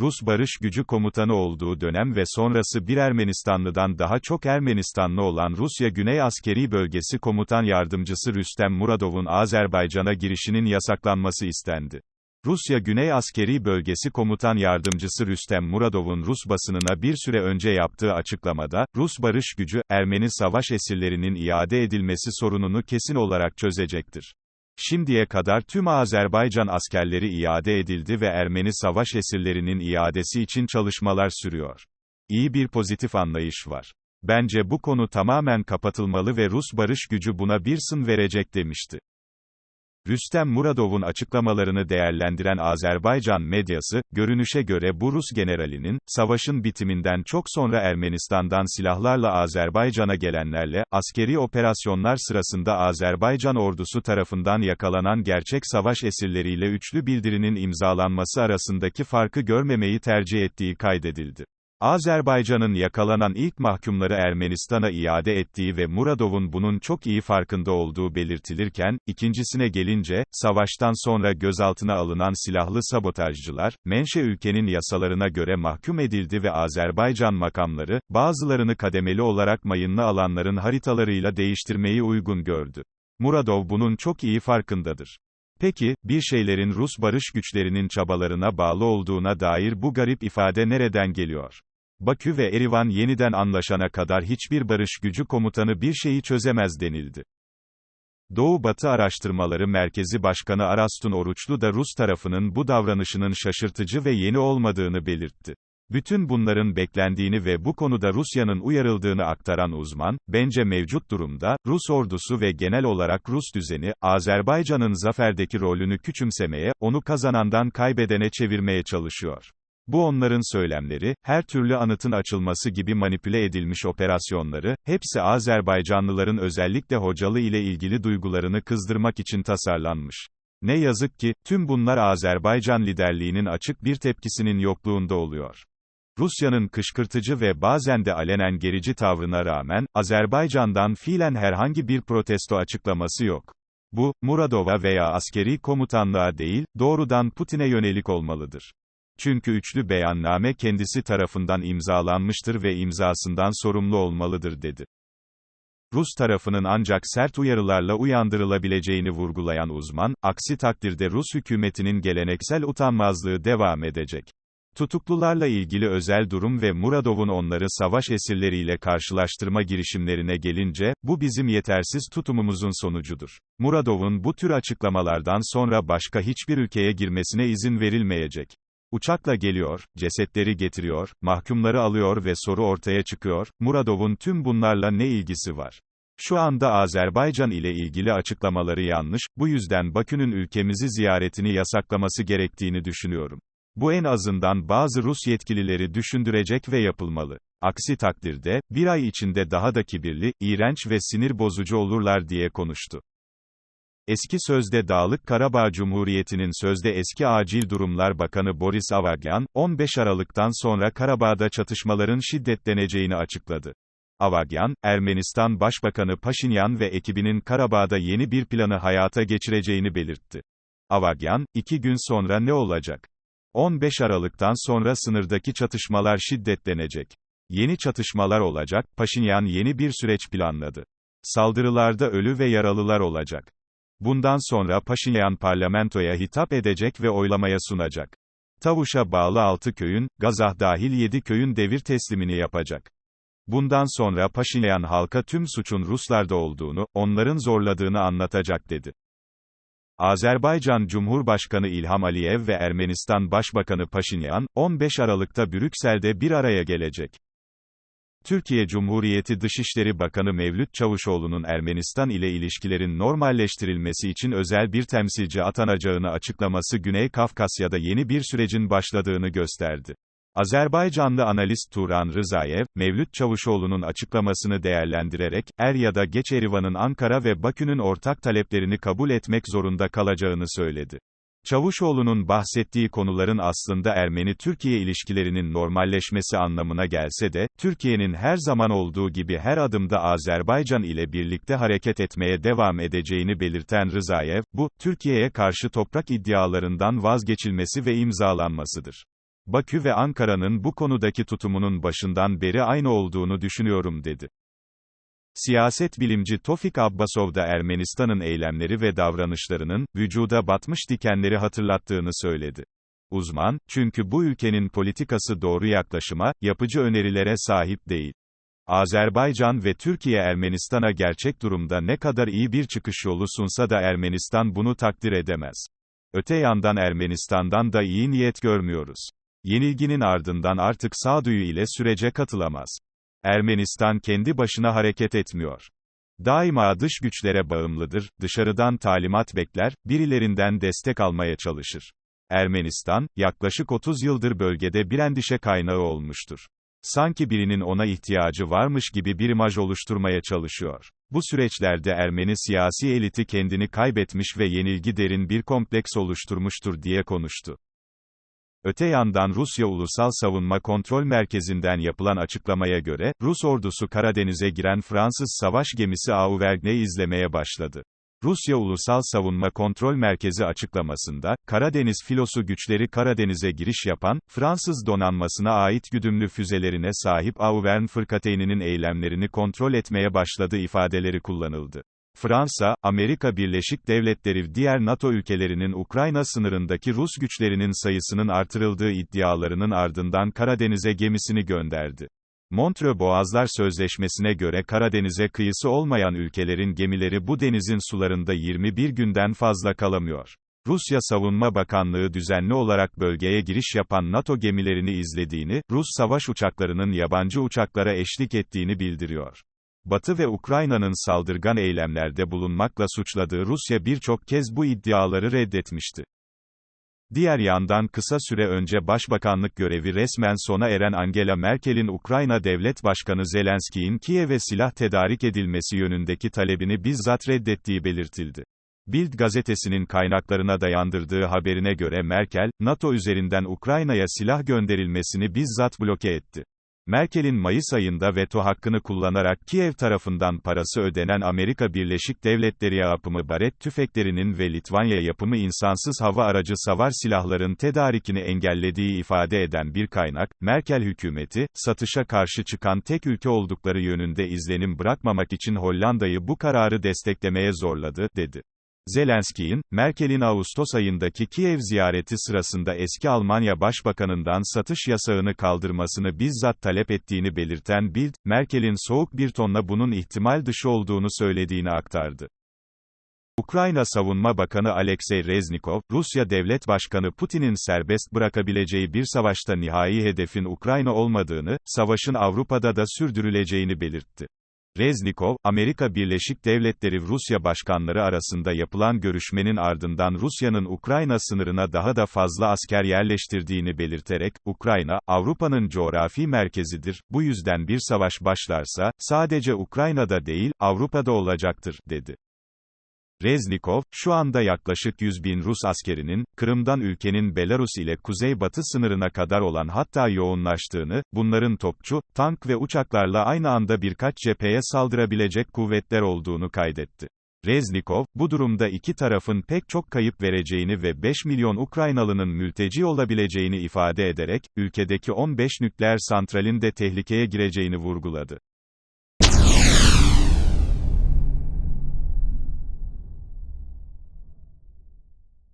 Rus barış gücü komutanı olduğu dönem ve sonrası bir Ermenistanlıdan daha çok Ermenistanlı olan Rusya Güney Askeri Bölgesi Komutan Yardımcısı Rüstem Muradov'un Azerbaycan'a girişinin yasaklanması istendi. Rusya Güney Askeri Bölgesi Komutan Yardımcısı Rüstem Muradov'un Rus basınına bir süre önce yaptığı açıklamada, Rus barış gücü, Ermeni savaş esirlerinin iade edilmesi sorununu kesin olarak çözecektir. Şimdiye kadar tüm Azerbaycan askerleri iade edildi ve Ermeni savaş esirlerinin iadesi için çalışmalar sürüyor. İyi bir pozitif anlayış var. Bence bu konu tamamen kapatılmalı ve Rus barış gücü buna bir sın verecek demişti. Rüstem Muradov'un açıklamalarını değerlendiren Azerbaycan medyası, görünüşe göre bu Rus generalinin, savaşın bitiminden çok sonra Ermenistan'dan silahlarla Azerbaycan'a gelenlerle, askeri operasyonlar sırasında Azerbaycan ordusu tarafından yakalanan gerçek savaş esirleriyle üçlü bildirinin imzalanması arasındaki farkı görmemeyi tercih ettiği kaydedildi. Azerbaycan'ın yakalanan ilk mahkumları Ermenistan'a iade ettiği ve Muradov'un bunun çok iyi farkında olduğu belirtilirken, ikincisine gelince, savaştan sonra gözaltına alınan silahlı sabotajcılar, menşe ülkenin yasalarına göre mahkum edildi ve Azerbaycan makamları, bazılarını kademeli olarak mayınlı alanların haritalarıyla değiştirmeyi uygun gördü. Muradov bunun çok iyi farkındadır. Peki, bir şeylerin Rus barış güçlerinin çabalarına bağlı olduğuna dair bu garip ifade nereden geliyor? Bakü ve Erivan yeniden anlaşana kadar hiçbir barış gücü komutanı bir şeyi çözemez denildi. Doğu-Batı Araştırmaları Merkezi Başkanı Arastun Oruçlu da Rus tarafının bu davranışının şaşırtıcı ve yeni olmadığını belirtti. Bütün bunların beklendiğini ve bu konuda Rusya'nın uyarıldığını aktaran uzman, bence mevcut durumda, Rus ordusu ve genel olarak Rus düzeni, Azerbaycan'ın zaferdeki rolünü küçümsemeye, onu kazanandan kaybedene çevirmeye çalışıyor. Bu onların söylemleri, her türlü anıtın açılması gibi manipüle edilmiş operasyonları, hepsi Azerbaycanlıların özellikle Hocalı ile ilgili duygularını kızdırmak için tasarlanmış. Ne yazık ki, tüm bunlar Azerbaycan liderliğinin açık bir tepkisinin yokluğunda oluyor. Rusya'nın kışkırtıcı ve bazen de alenen gerici tavrına rağmen, Azerbaycan'dan fiilen herhangi bir protesto açıklaması yok. Bu, Muradova veya askeri komutanlığa değil, doğrudan Putin'e yönelik olmalıdır. Çünkü üçlü beyanname kendisi tarafından imzalanmıştır ve imzasından sorumlu olmalıdır dedi. Rus tarafının ancak sert uyarılarla uyandırılabileceğini vurgulayan uzman, aksi takdirde Rus hükümetinin geleneksel utanmazlığı devam edecek. Tutuklularla ilgili özel durum ve Muradov'un onları savaş esirleriyle karşılaştırma girişimlerine gelince, bu bizim yetersiz tutumumuzun sonucudur. Muradov'un bu tür açıklamalardan sonra başka hiçbir ülkeye girmesine izin verilmeyecek. Uçakla geliyor, cesetleri getiriyor, mahkumları alıyor ve soru ortaya çıkıyor, Muradov'un tüm bunlarla ne ilgisi var? Şu anda Azerbaycan ile ilgili açıklamaları yanlış, bu yüzden Bakü'nün ülkemizi ziyaretini yasaklaması gerektiğini düşünüyorum. Bu en azından bazı Rus yetkilileri düşündürecek ve yapılmalı. Aksi takdirde, bir ay içinde daha da kibirli, iğrenç ve sinir bozucu olurlar diye konuştu. Eski sözde Dağlık Karabağ Cumhuriyeti'nin sözde eski Acil Durumlar Bakanı Boris Avagyan, 15 Aralık'tan sonra Karabağ'da çatışmaların şiddetleneceğini açıkladı. Avagyan, Ermenistan Başbakanı Paşinyan ve ekibinin Karabağ'da yeni bir planı hayata geçireceğini belirtti. Avagyan, iki gün sonra ne olacak? 15 Aralık'tan sonra sınırdaki çatışmalar şiddetlenecek. Yeni çatışmalar olacak, Paşinyan yeni bir süreç planladı. Saldırılarda ölü ve yaralılar olacak. Bundan sonra Paşinyan parlamentoya hitap edecek ve oylamaya sunacak. Tavuş'a bağlı 6 köyün, Gazah dahil 7 köyün devir teslimini yapacak. Bundan sonra Paşinyan halka tüm suçun Ruslarda olduğunu, onların zorladığını anlatacak dedi. Azerbaycan Cumhurbaşkanı İlham Aliyev ve Ermenistan Başbakanı Paşinyan, 15 Aralık'ta Brüksel'de bir araya gelecek. Türkiye Cumhuriyeti Dışişleri Bakanı Mevlüt Çavuşoğlu'nun Ermenistan ile ilişkilerin normalleştirilmesi için özel bir temsilci atanacağını açıklaması Güney Kafkasya'da yeni bir sürecin başladığını gösterdi. Azerbaycanlı analist Turan Rızayev, Mevlüt Çavuşoğlu'nun açıklamasını değerlendirerek, er ya da geç Erivan'ın Ankara ve Bakü'nün ortak taleplerini kabul etmek zorunda kalacağını söyledi. Çavuşoğlu'nun bahsettiği konuların aslında Ermeni-Türkiye ilişkilerinin normalleşmesi anlamına gelse de, Türkiye'nin her zaman olduğu gibi her adımda Azerbaycan ile birlikte hareket etmeye devam edeceğini belirten Rızayev, bu, Türkiye'ye karşı toprak iddialarından vazgeçilmesi ve imzalanmasıdır. Bakü ve Ankara'nın bu konudaki tutumunun başından beri aynı olduğunu düşünüyorum dedi. Siyaset bilimci Tofik Abbasov da Ermenistan'ın eylemleri ve davranışlarının, vücuda batmış dikenleri hatırlattığını söyledi. Uzman, çünkü bu ülkenin politikası doğru yaklaşıma, yapıcı önerilere sahip değil. Azerbaycan ve Türkiye Ermenistan'a gerçek durumda ne kadar iyi bir çıkış yolu sunsa da Ermenistan bunu takdir edemez. Öte yandan Ermenistan'dan da iyi niyet görmüyoruz. Yenilginin ardından artık sağduyu ile sürece katılamaz. Ermenistan kendi başına hareket etmiyor. Daima dış güçlere bağımlıdır, dışarıdan talimat bekler, birilerinden destek almaya çalışır. Ermenistan, yaklaşık 30 yıldır bölgede bir endişe kaynağı olmuştur. Sanki birinin ona ihtiyacı varmış gibi bir imaj oluşturmaya çalışıyor. Bu süreçlerde Ermeni siyasi eliti kendini kaybetmiş ve yenilgi derin bir kompleks oluşturmuştur diye konuştu. Öte yandan Rusya Ulusal Savunma Kontrol Merkezi'nden yapılan açıklamaya göre, Rus ordusu Karadeniz'e giren Fransız savaş gemisi Auvergne izlemeye başladı. Rusya Ulusal Savunma Kontrol Merkezi açıklamasında, Karadeniz filosu güçleri Karadeniz'e giriş yapan, Fransız donanmasına ait güdümlü füzelerine sahip Auvergne fırkateyninin eylemlerini kontrol etmeye başladı ifadeleri kullanıldı. Fransa, Amerika Birleşik Devletleri diğer NATO ülkelerinin Ukrayna sınırındaki Rus güçlerinin sayısının artırıldığı iddialarının ardından Karadeniz'e gemisini gönderdi. Montreux Boğazlar Sözleşmesi'ne göre Karadeniz'e kıyısı olmayan ülkelerin gemileri bu denizin sularında 21 günden fazla kalamıyor. Rusya Savunma Bakanlığı düzenli olarak bölgeye giriş yapan NATO gemilerini izlediğini, Rus savaş uçaklarının yabancı uçaklara eşlik ettiğini bildiriyor. Batı ve Ukrayna'nın saldırgan eylemlerde bulunmakla suçladığı Rusya birçok kez bu iddiaları reddetmişti. Diğer yandan kısa süre önce başbakanlık görevi resmen sona eren Angela Merkel'in Ukrayna Devlet Başkanı Zelenski'nin Kiev'e silah tedarik edilmesi yönündeki talebini bizzat reddettiği belirtildi. Bild gazetesinin kaynaklarına dayandırdığı haberine göre Merkel, NATO üzerinden Ukrayna'ya silah gönderilmesini bizzat bloke etti. Merkel'in Mayıs ayında veto hakkını kullanarak Kiev tarafından parası ödenen Amerika Birleşik Devletleri yapımı Barrett tüfeklerinin ve Litvanya yapımı insansız hava aracı savar silahların tedarikini engellediği ifade eden bir kaynak, Merkel hükümeti, satışa karşı çıkan tek ülke oldukları yönünde izlenim bırakmamak için Hollanda'yı bu kararı desteklemeye zorladı, dedi. Zelenski'nin, Merkel'in Ağustos ayındaki Kiev ziyareti sırasında eski Almanya Başbakanından satış yasağını kaldırmasını bizzat talep ettiğini belirten Bild, Merkel'in soğuk bir tonla bunun ihtimal dışı olduğunu söylediğini aktardı. Ukrayna Savunma Bakanı Alexey Reznikov, Rusya Devlet Başkanı Putin'in serbest bırakabileceği bir savaşta nihai hedefin Ukrayna olmadığını, savaşın Avrupa'da da sürdürüleceğini belirtti. Reznikov, Amerika Birleşik Devletleri Rusya başkanları arasında yapılan görüşmenin ardından Rusya'nın Ukrayna sınırına daha da fazla asker yerleştirdiğini belirterek, Ukrayna, Avrupa'nın coğrafi merkezidir, bu yüzden bir savaş başlarsa, sadece Ukrayna'da değil, Avrupa'da olacaktır, dedi. Reznikov, şu anda yaklaşık 100 bin Rus askerinin, Kırım'dan ülkenin Belarus ile kuzeybatı sınırına kadar olan hatta yoğunlaştığını, bunların topçu, tank ve uçaklarla aynı anda birkaç cepheye saldırabilecek kuvvetler olduğunu kaydetti. Reznikov, bu durumda iki tarafın pek çok kayıp vereceğini ve 5 milyon Ukraynalının mülteci olabileceğini ifade ederek, ülkedeki 15 nükleer santralin de tehlikeye gireceğini vurguladı.